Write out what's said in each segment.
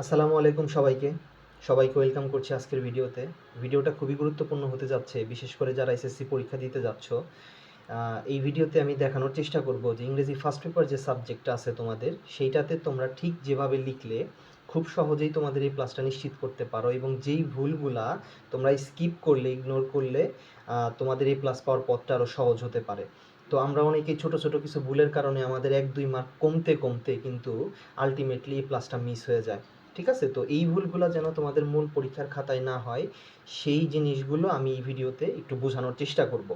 আসসালামু আলাইকুম সবাইকে। সবাইকে ওয়েলকাম করছি আজকের ভিডিওতে। ভিডিওটা খুবই গুরুত্বপূর্ণ হতে যাচ্ছে, বিশেষ করে যারা এসএসসি পরীক্ষা দিতে যাচ্ছ। এই ভিডিওতে আমি দেখানোর চেষ্টা করব যে ইংরেজি ফার্স্ট পেপার যে সাবজেক্টটা আছে তোমাদের, সেইটাতে তোমরা ঠিক যেভাবে লিখলে খুব সহজেই তোমাদের এই প্লাসটা নিশ্চিত করতে পারো এবং যেই ভুলগুলা তোমরা স্কিপ করলে ইগনোর করলে তোমাদের এই প্লাস পাওয়ার পথটা আরও সহজ হতে পারে। তো আমরা অনেকেই ছোট ছোট কিছু ভুলের কারণে আমাদের এক, দুই মার্ক কমতে কমতে কিন্তু আলটিমেটলি এই প্লাসটা মিস হয়ে যায়। ঠিক আছে? তো এই ভুলগুলো যেন তোমাদের মূল পরীক্ষার খাতায় না হয়, সেই জিনিসগুলো আমি এই ভিডিওতে একটু বোঝানোর চেষ্টা করব।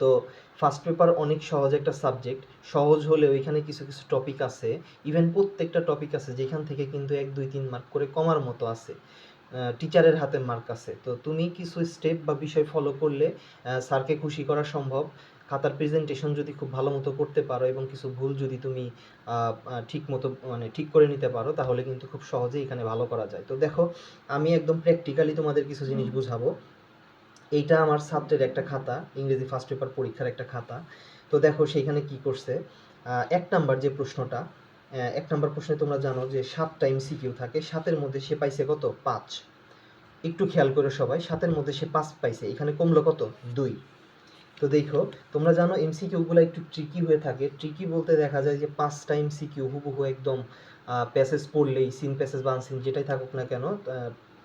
তো ফার্স্ট পেপার অনেক সহজ একটা সাবজেক্ট সহজ হলেও এখানে কিছু কিছু টপিক আছে ইভেন প্রত্যেকটা টপিক আছে, যেখান থেকে কিন্তু এক, দুই, তিন মার্ক করে কমার মতো আছে টিচারের হাতে মার্ক আছে। তো তুমি কিছু স্টেপ বা বিষয় ফলো করলে স্যারকে খুশি করা সম্ভব। খাতার প্রেজেন্টেশন যদি খুব ভালো মতো করতে পারো এবং কিছু ভুল যদি তুমি ঠিক মতো মানে ঠিক করে নিতে পারো তাহলে কিন্তু খুব সহজেই এখানে ভালো করা যায়। তো দেখো আমি একদম প্র্যাকটিক্যালি তোমাদের কিছু জিনিস বুঝাবো। এইটা আমার সাবজেক্ট একটা খাতা ইংরেজি ফার্স্ট পেপার পরীক্ষার একটা খাতা। তো দেখো সেইখানে কি করছে এক নাম্বার যে প্রশ্নটা এক নাম্বার প্রশ্নে তোমরা জানো যে সাত সাতটা এমসিকিউ থাকে সাতের মধ্যে সে পাইছে কত? পাঁচ। একটু খেয়াল করে সবাই সাতের মধ্যে সে পাঁচ পাইছে এখানে কমলো কত? দুই। তো দেখো, তোমরা জানো এমসিকিউগুলো একটু ট্রিকি হয়ে থাকে। ট্রিকি বলতে দেখা যায় যে পাঁচটা এমসিকিউ হুবহু একদম প্যাসেজ পড়লেই সিন প্যাসেজ বা আনসিন যেটাই থাকুক না কেন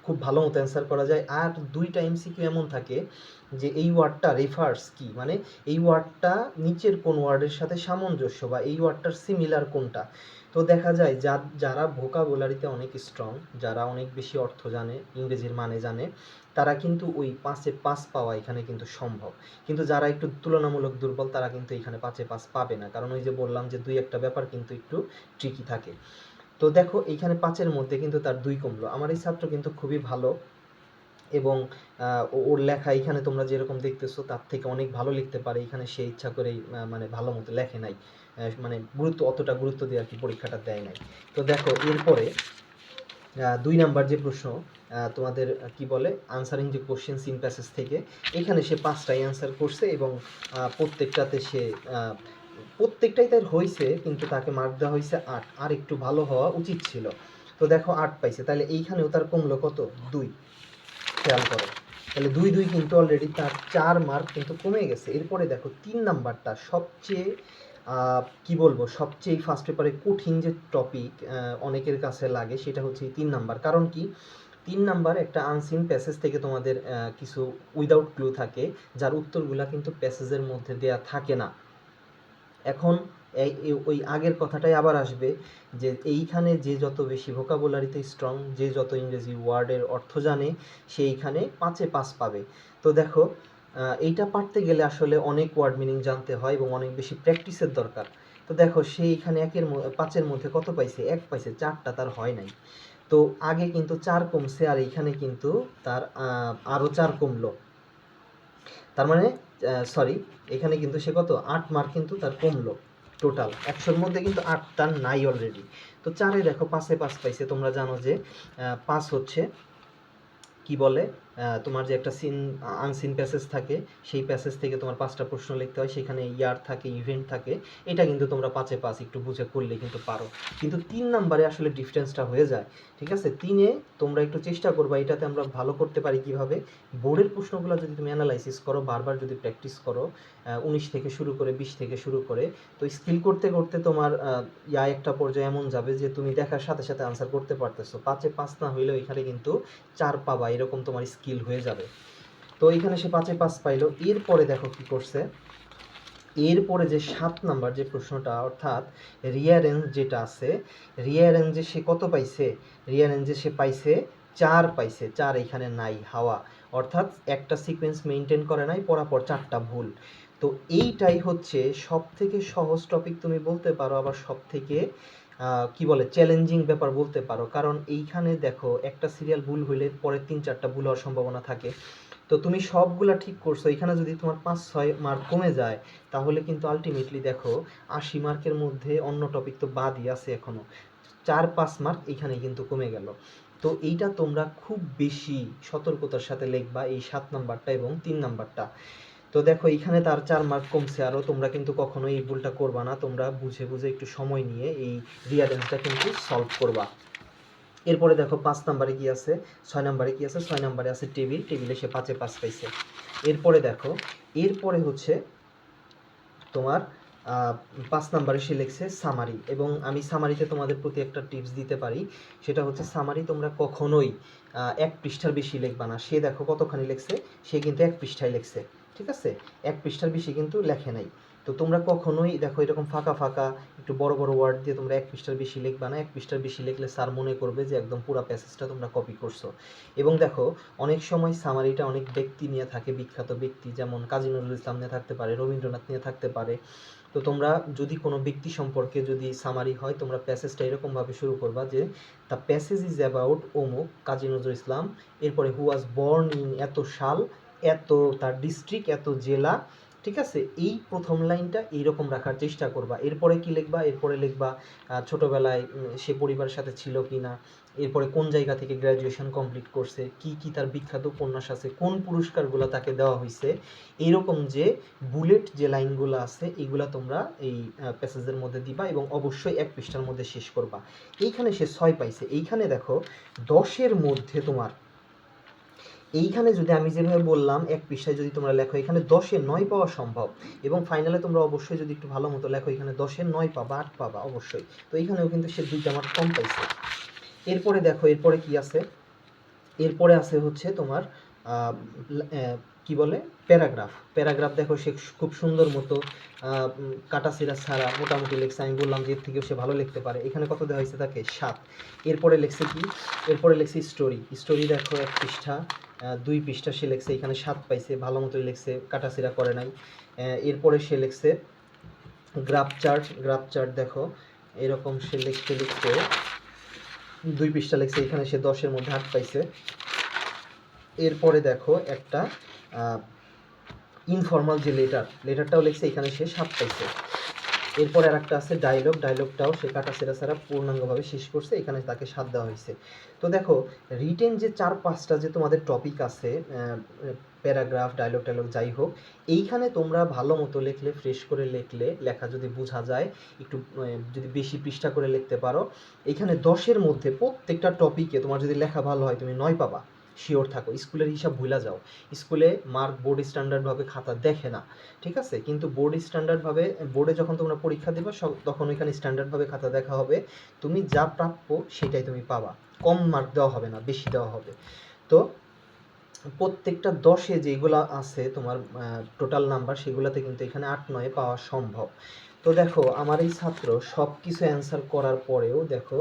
খুব ভালো মতো অ্যান্সার করা যায়। আর দুইটা এমসিকিউ এমন থাকে যে এই ওয়ার্ডটা রেফার্স কি? মানে এই ওয়ার্ডটা নিচের কোন ওয়ার্ডের সাথে সামঞ্জস্য বা এই ওয়ার্ডটার সিমিলার কোনটা? তো দেখা যায় যা, যারা ভোকাবুলারিতে অনেক স্ট্রং যারা অনেক বেশি অর্থ জানে, ইংরেজির মানে জানে, তারা কিন্তু ওই পাঁচে পাস পাওয়া এখানে কিন্তু সম্ভব। কিন্তু যারা একটু তুলনামূলক দুর্বল, তারা কিন্তু এখানে পাঁচে পাস পাবে না। কারণ ওই যে বললাম যে দুই একটা ব্যাপার কিন্তু একটু ট্রিকি থাকে। তো দেখো, এইখানে পাঁচের মধ্যে কিন্তু তার দুই কমলো। আমার এই ছাত্র কিন্তু খুবই ভালো এবং ওর লেখা এখানে তোমরা যেরকম দেখতেছো, তার থেকে অনেক ভালো লিখতে পারে। এখানে সে ইচ্ছা করেই মানে ভালো মতো লেখে নাই। মানে গুরুত্ব, অতটা গুরুত্ব দিয়ে আর কি পরীক্ষাটা দেয় নাই। তো দেখো, এরপরে দুই নাম্বার যে প্রশ্ন তোমাদের কি বলে? আনসারিং যে কোশ্চেন সিন প্যাসেজ থেকে। এখানে সে পাঁচটাই অ্যান্সার করছে এবং প্রত্যেকটাতে সে প্রত্যেকটাই তার হয়েছে কিন্তু তাকে মার্ক দেওয়া হয়েছে আট। আর একটু ভালো হওয়া উচিত ছিল। তো দেখো আট পাইছে। তাহলে এইখানেও তার কমলো কত? দুই। খেয়াল করো। তাহলে দুই দুই কিন্তু অলরেডি তার চার মার্ক কিন্তু কমে গেছে। এরপরে দেখো তিন নাম্বারটা সবচেয়ে কি বলব? সবচেয়ে ফার্স্ট পেপারে কঠিন যে টপিক অনেকের কাছে লাগে, সেটা হচ্ছে তিন নাম্বার। কারণ কি? তিন নাম্বার একটা আনসিন প্যাসেজ থেকে তোমাদের কিছু উইদাউট ক্লু থাকে, যার উত্তরগুলা কিন্তু প্যাসেজের মধ্যে দেয়া থাকে না। এখন এই ওই আগের কথাটাই আবার আসবে যে এইখানে যে যত বেশি ভোকাবুলারিতে স্ট্রং যে যত ইংরেজি ওয়ার্ডের অর্থ জানে সেইখানে পাঁচে পাঁচ পাবে। তো দেখো এইটা পারতে গেলে আসলে অনেক ওয়ার্ড মিনিং জানতে হয় এবং অনেক বেশি প্র্যাকটিসের দরকার। তো দেখো সে এইখানে একের পাঁচের মধ্যে কত পাইছে? এক পাইছে চারটা তার হয় নাই। তো আগে কিন্তু চার কমছে আর এইখানে কিন্তু তার আহ, আরও চার কমলো। তার মানে সরি এখানে কিন্তু সে কত? আট মার্ক কিন্তু তার কমলো টোটাল একশোর মধ্যে কিন্তু আটটা নাই অলরেডি তো চারে দেখো, পাঁচে পাঁচ পাইছে। তোমরা জানো যে পাঁচ হচ্ছে, কি বলে? তোমার যে একটা সিন আনসিন প্যাসেজ থাকে, সেই প্যাসেজ থেকে তোমার পাঁচটা প্রশ্ন লিখতে হয়। সেখানে ইয়ার থাকে ইভেন্ট থাকে। এটা কিন্তু তোমরা পাঁচে পাঁচ একটু বুঝে করলে কিন্তু পারো। কিন্তু তিন নাম্বারে আসলে ডিফারেন্সটা হয়ে যায়, ঠিক আছে? তিনে তোমরা একটু চেষ্টা করবা, এটাতে আমরা ভালো করতে পারি কীভাবে? বোর্ডের প্রশ্নগুলো যদি তুমি অ্যানালাইসিস করো, বারবার যদি প্র্যাকটিস করো উনিশ থেকে শুরু করে, বিশ থেকে শুরু করে, তো স্কিল করতে করতে তোমার ইয়া একটা পর্যায়ে এমন যাবে যে তুমি দেখার সাথে সাথে আনসার করতে পারতেছো। পাঁচে পাঁচ না হইলেও এখানে কিন্তু চার পাবা, এরকম তোমার স্কিল হয়ে যাবে। তো এখানে সে পাঁচে পাঁচ পাইলো। এরপরে দেখো কি করছে। এরপরে যে সাত নাম্বার যে প্রশ্নটা, অর্থাৎ রিয়ারেঞ্জ যেটা আছে রিয়ারেঞ্জে সে কত পাইছে? রিয়ারেঞ্জে সে পাইছে, চার পাইছে। চার এখানে নাই, হাওয়া। অর্থাৎ একটা সিকোয়েন্স মেনটেন করে নাই, পরাপর চারটা ভুল। তো এইটাই হচ্ছে সব থেকে সহজ টপিক তুমি বলতে পারো, আবার সব থেকে কি বলে চ্যালেঞ্জিং ব্যাপার বলতে পারো। কারণ এইখানে দেখো, একটা সিরিয়াল ভুল হইলে পরে তিন চারটা ভুল হওয়ার সম্ভাবনা থাকে। তো তুমি সবগুলা ঠিক করছ, এখানে যদি তোমার পাঁচ, ছয় মার্ক কমে যায়, তাহলে কিন্তু আলটিমেটলি দেখো, আশি মার্কের মধ্যে অন্য টপিক তো বাদই আছে এখনও। চার, পাঁচ মার্ক এখানে কিন্তু কমে গেল। তো এইটা তোমরা খুব বেশি সতর্কতার সাথে লিখবা এই সাত নাম্বারটা এবং তিন নাম্বারটা তো দেখো, এখানে তার চার মার্ক কমছে আরও তোমরা কিন্তু কখনো এই ভুলটা করবা না। তোমরা বুঝে বুঝে একটু সময় নিয়ে এই রিয়ারেন্সটা কিন্তু সলভ করবা। এরপরে দেখো, পাঁচ নাম্বারে কি আছে? ছয় নাম্বারে কি আছে? ছয় নাম্বারে আছে টেবিল। টেবিলে সে পাঁচে পাঁচ পাইছে। এরপরে দেখো, এরপরে হচ্ছে তোমার পাঁচ নাম্বারে সে লিখছে সামারি এবং আমি সামারিতে তোমাদের প্রতি একটা টিপস দিতে পারি। সেটা হচ্ছে সামারি তোমরা কখনোই এক পৃষ্ঠার বেশি লিখবা না। সে দেখো কতখানি লিখছে? সে কিন্তু এক পৃষ্ঠায় লিখছে। ঠিক আছে? এক পৃষ্ঠার বেশি কিন্তু লেখে নাই। তো তোমরা কখনোই দেখো এরকম ফাঁকা ফাঁকা একটু বড় বড় ওয়ার্ড দিয়ে তোমরা এক পৃষ্ঠার বেশি লিখবা না। এক পৃষ্ঠার বেশি লিখলে স্যার মনে করবে যে একদম পুরো প্যাসেজটা তোমরা কপি করছ। এবং দেখো, অনেক সময় সামারিটা অনেক ব্যক্তি নিয়ে থাকে, বিখ্যাত ব্যক্তি যেমন কাজী নজরুল ইসলাম নিয়ে থাকতে পারে, রবীন্দ্রনাথ নিয়ে থাকতে পারে। তো তোমরা যদি কোনো ব্যক্তি সম্পর্কে যদি সামারি হয়, তোমরা প্যাসেজটা এরকমভাবে শুরু করবা যে দ্য প্যাসেজ ইজ অ্যাবাউট অমুক কাজী নজরুল ইসলাম, এরপরে হু ওয়াজ বর্ন ইন এত সাল এত, তার ডিস্ট্রিক্ট এত জেলা, ঠিক আছে? এই প্রথম লাইনটা এইরকম রাখার চেষ্টা করবা। এরপরে কি লিখবা? এরপরে লিখবা ছোটবেলায় সে পরিবারের সাথে ছিল কি না এরপরে কোন জায়গা থেকে গ্র্যাজুয়েশন কমপ্লিট করছে? কি কি তার বিখ্যাত উপন্যাস আছে? কোন পুরস্কারগুলো তাকে দেওয়া হয়েছে এইরকম যে বুলেট যে লাইনগুলো আছে এইগুলা তোমরা এই প্যাসেজের মধ্যে দিবা এবং অবশ্যই এক পৃষ্ঠার মধ্যে শেষ করবা। এইখানে সে ছয় পাইছে। এইখানে দেখো, দশের মধ্যে তোমার এইখানে যদি আমি যেভাবে বললাম, এক পৃষ্ঠায় যদি তোমরা লেখো, এখানে দশে নয় পাওয়া সম্ভব। এবং ফাইনালে তোমরা অবশ্যই যদি একটু ভালো মতো লেখো, এখানে দশে নয় পাবা, আট পাবা, অবশ্যই। তো এইখানেও কিন্তু সে দুইটা মার্ক কম পাইছে। এরপরে দেখো, এরপরে কি আছে? এরপরে আছে হচ্ছে তোমার কি বলে? প্যারাগ্রাফ। প্যারাগ্রাফ দেখো সে খুব সুন্দর মতো কাটাছিরা ছাড়া মোটামুটি লেখছে। আমি বললাম যে এর থেকেও সে ভালো লিখতে পারে। এখানে কত দেওয়া হয়েছে তাকে? সাত। এরপরে লিখছে কি? এরপরে লিখছে স্টোরি স্টোরি দেখো এক পৃষ্ঠা দুই পৃষ্ঠা সে লিখছে। এখানে সাত পাইছে। ভালো মতোই লিখছে কাটাছিরা করে নাই। এরপরে সে লিখছে গ্রাফ চার্ট গ্রাফ চার্ট দেখো, এরকম সে লিখতে লিখতে দুই পৃষ্ঠা লিখছে। এখানে সে দশের মধ্যে আট পাইছে। এরপরে দেখো একটা ইনফর্মাল যে লেটার লেটারটাও লিখছে, এখানে সে সাত পাইছে এরপরে আর একটা আছে ডায়লগ ডায়লগটাও সে কাটা সেরা ছাড়া পূর্ণাঙ্গভাবে শেষ করছে, এখানে তাকে সাত দেওয়া হয়েছে। তো দেখো রিটেন যে চার পাঁচটা যে তোমাদের টপিক আছে প্যারাগ্রাফ ডায়লগ টায়লগ যাই হোক, এইখানে তোমরা ভালো মতো লিখলে ফ্রেশ করে লিখলে, লেখা যদি বোঝা যায়, একটু যদি বেশি পৃষ্ঠা করে লিখতে পারো এইখানে দশের মধ্যে প্রত্যেকটা টপিকে তোমার যদি লেখা ভালো হয়, তুমি নয় পাবা। শিওর থাকো, স্কুলের হিসাব ভুলা যাও। স্কুলে মার্ক বোর্ড স্ট্যান্ডার্ডভাবে খাতা দেখে না, ঠিক আছে? কিন্তু বোর্ড স্ট্যান্ডার্ডভাবে বোর্ডে যখন তোমরা পরীক্ষা দেবে, সব, তখন ওইখানে স্ট্যান্ডার্ডভাবে খাতা দেখা হবে। তুমি যা প্রাপ্য সেটাই তুমি পাবা। কম মার্ক দেওয়া হবে না, বেশি দেওয়া হবে। তো প্রত্যেকটা দশে যেগুলো আছে তোমার টোটাল নাম্বার সেগুলোতে কিন্তু এখানে আট, নয় পাওয়া সম্ভব। তো দেখো, আমার এই ছাত্র সব কিছু অ্যান্সার করার পরেও দেখো,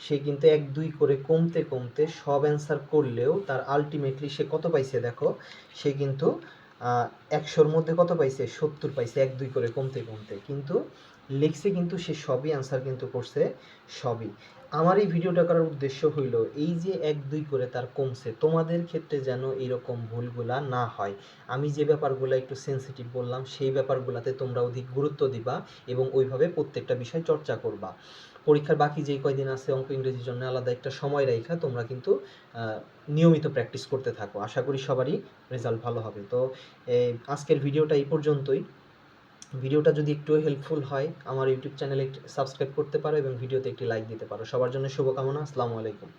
সে কিন্তু এক দুই করে কমতে কমতে সব অ্যান্সার করলেও তার আলটিমেটলি সে কত পাইছে দেখো, সে কিন্তু একশোর মধ্যে কত পাইছে? সত্তর পাইছে, এক দুই করে কমতে কমতে। কিন্তু লিখছে কিন্তু সে সবই অ্যান্সার কিন্তু করছে সবই। আমার এই ভিডিওটা করার উদ্দেশ্য হইল, এই যে এক দুই করে তার কমছে, তোমাদের ক্ষেত্রে যেন এরকম ভুলগুলা না হয়। আমি যে ব্যাপারগুলো একটু সেনসিটিভ বললাম, সেই ব্যাপারগুলোতে তোমরা অধিক গুরুত্ব দিবা এবং ওইভাবে প্রত্যেকটা বিষয় চর্চা করবা। পরীক্ষার বাকি যেই কয়দিন আছে, অঙ্ক ইংরেজির জন্য আলাদা একটা সময় রেখা তোমরা কিন্তু নিয়মিত প্র্যাকটিস করতে থাকো। আশা করি সবারই রেজাল্ট ভালো হবে। তো আজকের ভিডিওটা এই পর্যন্তই। ভিডিওটা যদি একটু হেল্পফুল হয়, আমার ইউটিউব চ্যানেলে সাবস্ক্রাইব করতে পারো এবং ভিডিওতে একটি লাইক দিতে পারো। সবার জন্য শুভকামনা, আসসালামু আলাইকুম।